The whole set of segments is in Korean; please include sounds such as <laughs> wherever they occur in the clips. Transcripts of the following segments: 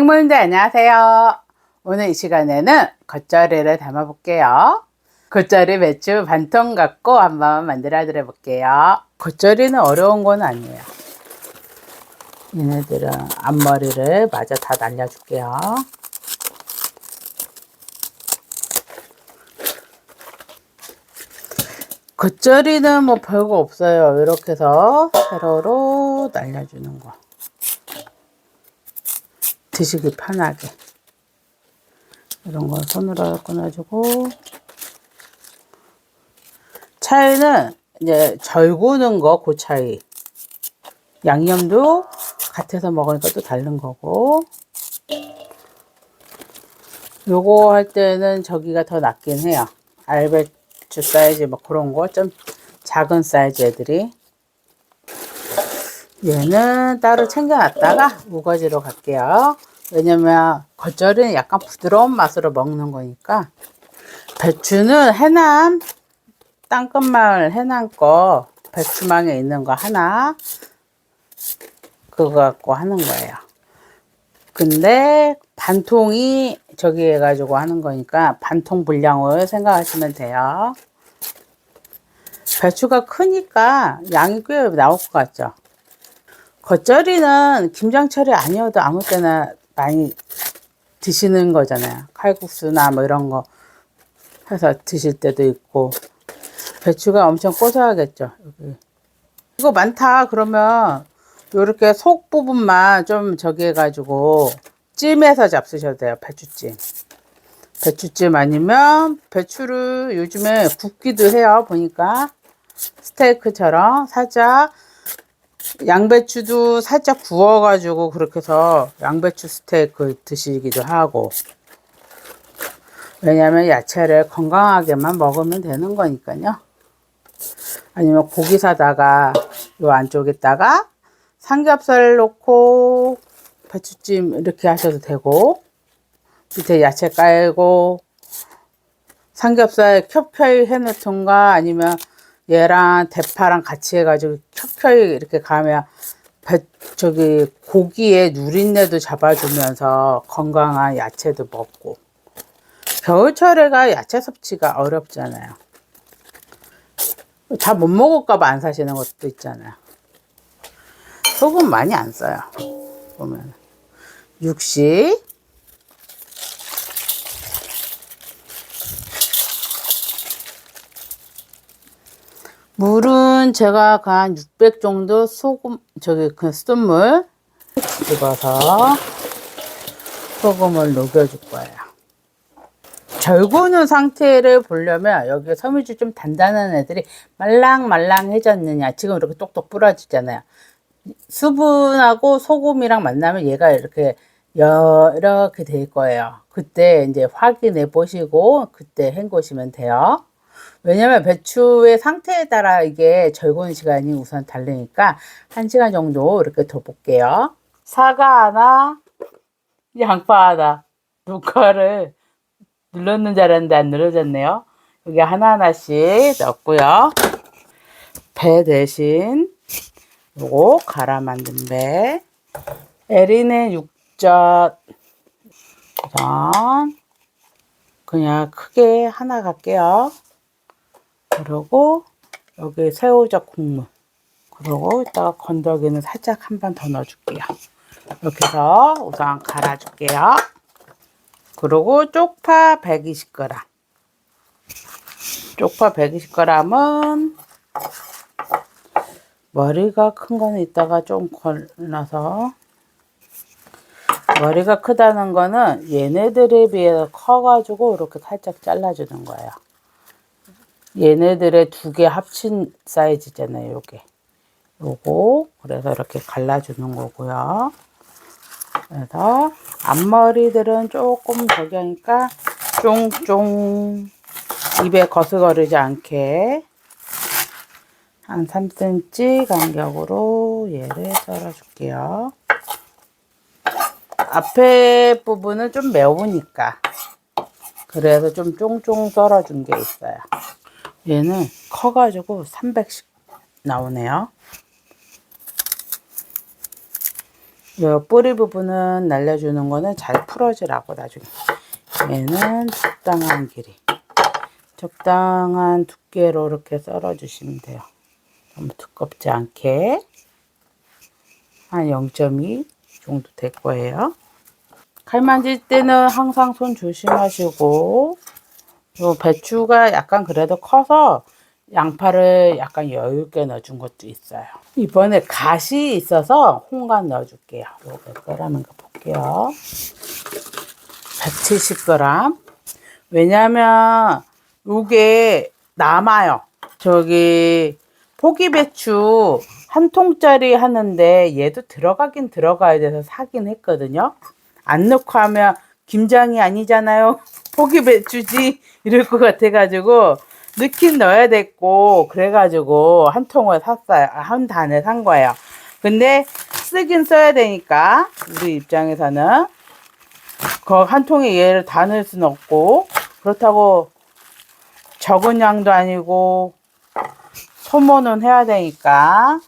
친구분들 안녕하세요. 오늘 이 시간에는 겉절이를 담아 볼게요. 겉절이 배추 반통 갖고 한번 만들어 드려 볼게요. 겉절이는 어려운 건 아니에요. 얘네들은 앞머리를 마저 다 날려줄게요. 겉절이는 뭐 별거 없어요. 이렇게 해서 세로로 날려주는 거. 드시기 편하게. 이런 거 손으로 끊어주고. 차이는 이제 절구는 거, 그 차이. 양념도 같아서 먹으니까 또 다른 거고. 요거 할 때는 저기가 더 낫긴 해요. 알배추 사이즈 뭐 그런 거 좀 작은 사이즈 애들이. 얘는 따로 챙겨놨다가 우거지로 갈게요. 왜냐면 겉절이는 약간 부드러운 맛으로 먹는 거니까. 배추는 해남 땅끝마을 해남 거 배추망에 있는 거 하나 그거 갖고 하는 거예요. 근데 반통이 저기 해가지고 하는 거니까 반통 분량을 생각하시면 돼요. 배추가 크니까 양이 꽤 나올 것 같죠. 겉절이는 김장철이 아니어도 아무 때나 많이 드시는 거잖아요. 칼국수나 뭐 이런 거 해서 드실 때도 있고 배추가 엄청 고소하겠죠. 여기. 이거 많다 그러면 요렇게 속 부분만 좀 저기 해가지고 찜해서 잡수셔도 돼요. 배추찜. 배추찜 아니면 배추를 요즘에 굽기도 해요. 보니까 스테이크처럼 살짝 양배추도 살짝 구워가지고 그렇게 해서 양배추 스테이크 드시기도 하고 왜냐면 야채를 건강하게만 먹으면 되는 거니까요. 아니면 고기 사다가 요 안쪽에다가 삼겹살 넣고 배추찜 이렇게 하셔도 되고 밑에 야채 깔고 삼겹살 켜켜이 해놓던가 아니면 얘랑 대파랑 같이 해가지고 켜켜이 이렇게 가면 배, 저기 고기에 누린내도 잡아주면서 건강한 야채도 먹고 겨울철에가 야채 섭취가 어렵잖아요. 다못 먹을까봐 안 사시는 것도 있잖아요. 소금 많이 안 써요. 보면 육 시 물은 제가 한 600 정도 소금 저기 그 수돗물 집어서 소금을 녹여줄 거예요. 절구는 상태를 보려면 여기 섬유질 좀 단단한 애들이 말랑말랑해졌느냐 지금 이렇게 똑똑 부러지잖아요. 수분하고 소금이랑 만나면 얘가 이렇게 여, 이렇게 될 거예요. 그때 이제 확인해 보시고 그때 헹구시면 돼요. 왜냐면 배추의 상태에 따라 이게 절구는 시간이 우선 다르니까 한 시간 정도 이렇게 더 볼게요. 사과 하나, 양파 하나, 누가를 눌렀는 줄 알았는데 안 눌러졌네요. 여기 하나하나씩 넣고요. 배 대신 요거 갈아 만든 배. 에린의 육젓. 우선 그냥 크게 하나 갈게요. 그리고 여기 새우젓 국물. 그리고 이따가 건더기는 살짝 한 번 더 넣어줄게요. 이렇게 해서 우선 갈아줄게요. 그리고 쪽파 120g. 쪽파 120g은 머리가 큰 거는 이따가 좀 걸러서 머리가 크다는 거는 얘네들에 비해서 커가지고 이렇게 살짝 잘라주는 거예요. 얘네들의 두 개 합친 사이즈잖아요, 요게. 요거. 그래서 이렇게 갈라주는 거고요. 그래서 앞머리들은 조금 저기 하니까 쫑쫑 입에 거스거리지 않게 한 3cm 간격으로 얘를 썰어줄게요. 앞에 부분은 좀 매우니까 그래서 좀 쫑쫑 썰어준 게 있어요. 얘는 커가지고 300씩 나오네요. 요 뿌리 부분은 날려주는 거는 잘 풀어지라고 나중에. 얘는 적당한 길이. 적당한 두께로 이렇게 썰어 주시면 돼요. 너무 두껍지 않게. 한 0.2 정도 될 거예요. 칼 만질 때는 항상 손 조심하시고, 요 배추가 약간 그래도 커서 양파를 약간 여유 있게 넣어준 것도 있어요. 이번에 갓이 있어서 홍갓 넣어줄게요. 요몇 g인가 볼게요. 170g. 왜냐면 요게 남아요. 저기 포기 배추 한 통짜리 하는데 얘도 들어가긴 들어가야 돼서 사긴 했거든요. 안 넣고 하면 김장이 아니잖아요. <laughs> 포기 배추지 <laughs> 이럴 것 같아가지고 넣긴 넣어야 됐고 그래가지고 한 통을 샀어요. 아, 한 단을 산 거예요. 근데 쓰긴 써야 되니까 우리 입장에서는 그 한 통에 얘를 다 넣을 수는 없고 그렇다고 적은 양도 아니고 소모는 해야 되니까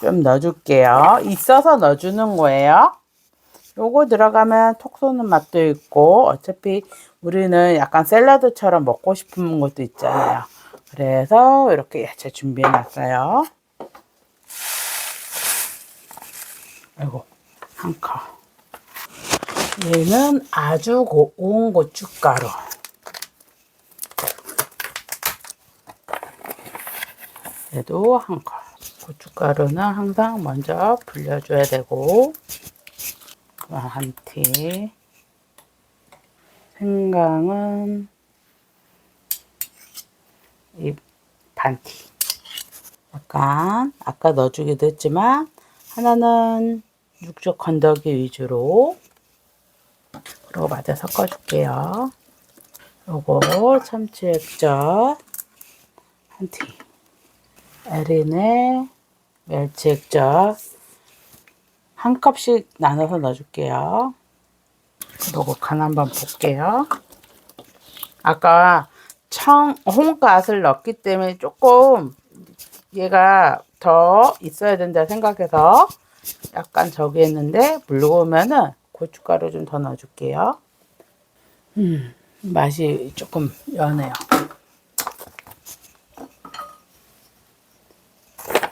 좀 넣어줄게요. 있어서 넣어주는 거예요. 요거 들어가면 톡 쏘는 맛도 있고 어차피 우리는 약간 샐러드처럼 먹고 싶은 것도 있잖아요. 그래서 이렇게 야채 준비해 놨어요. 아이고 한 컵. 얘는 아주 고운 고춧가루. 얘도 한 컵. 고춧가루는 항상 먼저 불려줘야 되고 한 티. 생강은 이 반 티. 약간 아까 넣어주기도 했지만 하나는 육즙 건더기 위주로 그리고 마저 섞어줄게요. 요거 참치 액젓 한 티. 에린의 멸치 액젓 한 컵씩 나눠서 넣어줄게요. 그리고 간 한번 볼게요. 아까 청, 홍갓을 넣었기 때문에 조금 얘가 더 있어야 된다 생각해서 약간 저기 했는데 물고면은 고춧가루 좀 더 넣어줄게요. 음, 맛이 조금 연해요.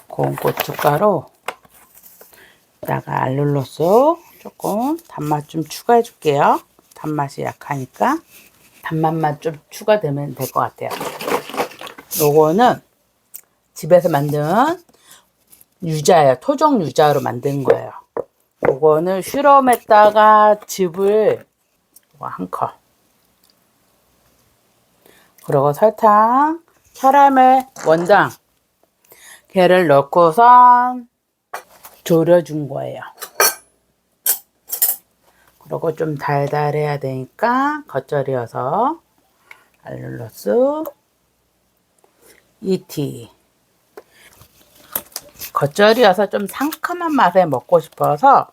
고운 고춧가루 다가 알룰로스 조금 단맛 좀 추가해 줄게요. 단맛이 약하니까 단맛만 좀 추가되면 될 것 같아요. 요거는 집에서 만든 유자예요. 토종 유자로 만든 거예요. 요거는 슈럼에다가 즙을 한 컵. 그리고 설탕, 캐러멜 원당 걔를 넣고선 졸여준 거예요. 그리고 좀 달달해야 되니까 겉절이어서 알룰로스 이티 겉절이어서 좀 상큼한 맛에 먹고 싶어서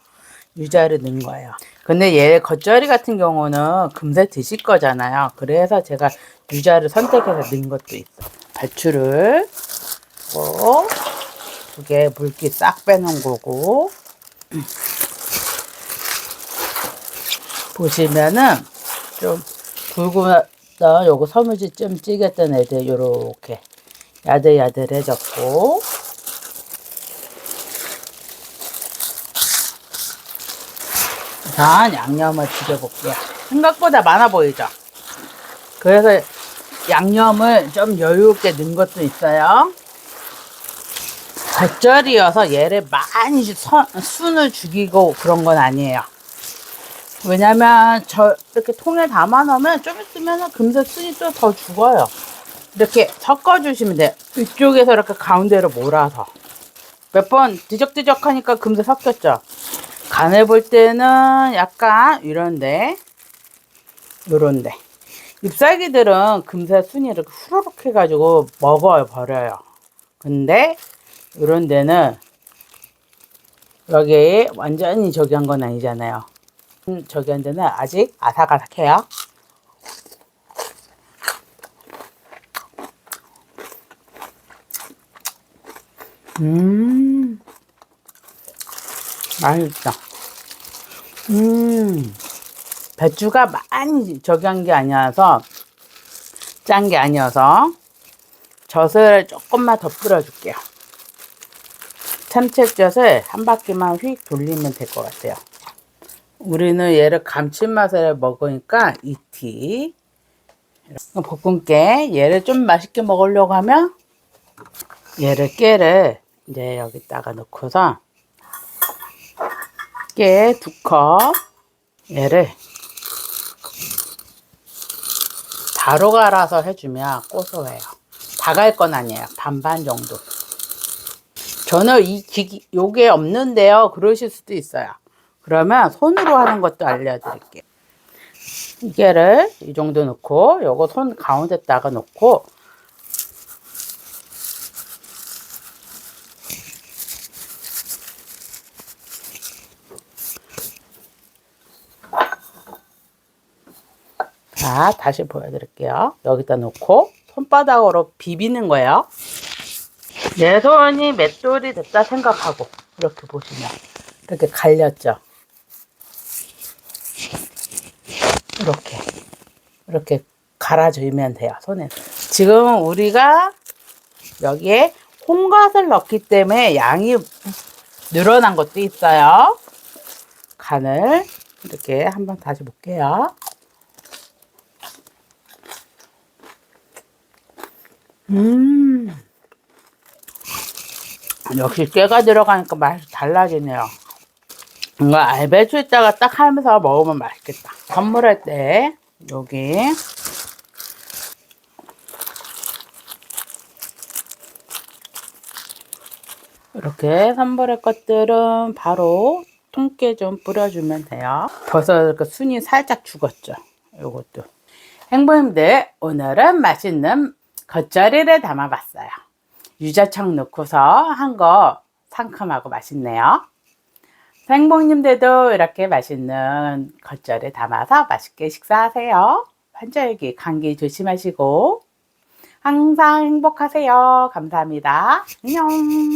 유자를 넣은 거예요. 근데 얘 겉절이 같은 경우는 금세 드실 거잖아요. 그래서 제가 유자를 선택해서 넣은 것도 있어. 배추를 두개 물기 싹 빼놓은 거고. 보시면은 좀 굵은 요거 서무지 좀 찌겠던 애들 요렇게 야들야들해졌고. 자 양념을 비벼볼게요. 생각보다 많아 보이죠? 그래서 양념을 좀 여유있게 넣은 것도 있어요 겉절이어서 얘를 많이 선, 순을 죽이고 그런 건 아니에요. 왜냐면 저 이렇게 통에 담아 놓으면 좀 있으면 금세 순이 또 더 죽어요. 이렇게 섞어 주시면 돼요. 이쪽에서 이렇게 가운데로 몰아서 몇 번 뒤적뒤적 하니까 금세 섞였죠. 간을 볼 때는 약간 이런데 요런데 잎사귀들은 금세 순이 이렇게 후루룩 해가지고 먹어요 버려요. 근데 이런 데는 여기 완전히 저기 한 건 아니잖아요. 음, 저기 한 데는 아직 아삭아삭해요. 음, 맛있다. 음, 배추가 많이 저기 한 게 아니어서, 짠 게 아니어서, 젖을 조금만 더 뿌려줄게요. 참치젓을 한 바퀴만 휙 돌리면 될 것 같아요. 우리는 얘를 감칠맛을 먹으니까 이티. 볶음깨 얘를 좀 맛있게 먹으려고 하면 얘를 깨를 이제 여기다가 넣고서 깨 두 컵 얘를 바로 갈아서 해주면 고소해요. 다 갈 건 아니에요. 반반 정도. 저는 이 기기 요게 없는데요. 그러실 수도 있어요. 그러면 손으로 하는 것도 알려드릴게요. 이게를 이 정도 넣고 요거 손 가운데다가 놓고 자 다시 보여드릴게요. 여기다 놓고 손바닥으로 비비는 거예요. 내 손이 맷돌이 됐다 생각하고 이렇게 보시면 이렇게 갈렸죠. 이렇게 이렇게 갈아주면 돼요 손에. 지금 우리가 여기에 홍갓을 넣기 때문에 양이 늘어난 것도 있어요. 간을 이렇게 한번 다시 볼게요. 음. 역시 깨가 들어가니까 맛이 달라지네요. 이거 알배추에다가 딱 하면서 먹으면 맛있겠다. 선물할 때 여기 이렇게 선물할 것들은 바로 통깨 좀 뿌려주면 돼요. 벌써 그 순이 살짝 죽었죠. 요것도. 행복님들 오늘은 맛있는 겉절이를 담아봤어요. 유자청 넣고서 한 거 상큼하고 맛있네요. 행복님들도 이렇게 맛있는 겉절이 담아서 맛있게 식사하세요. 환절기 감기 조심하시고 항상 행복하세요. 감사합니다. 안녕.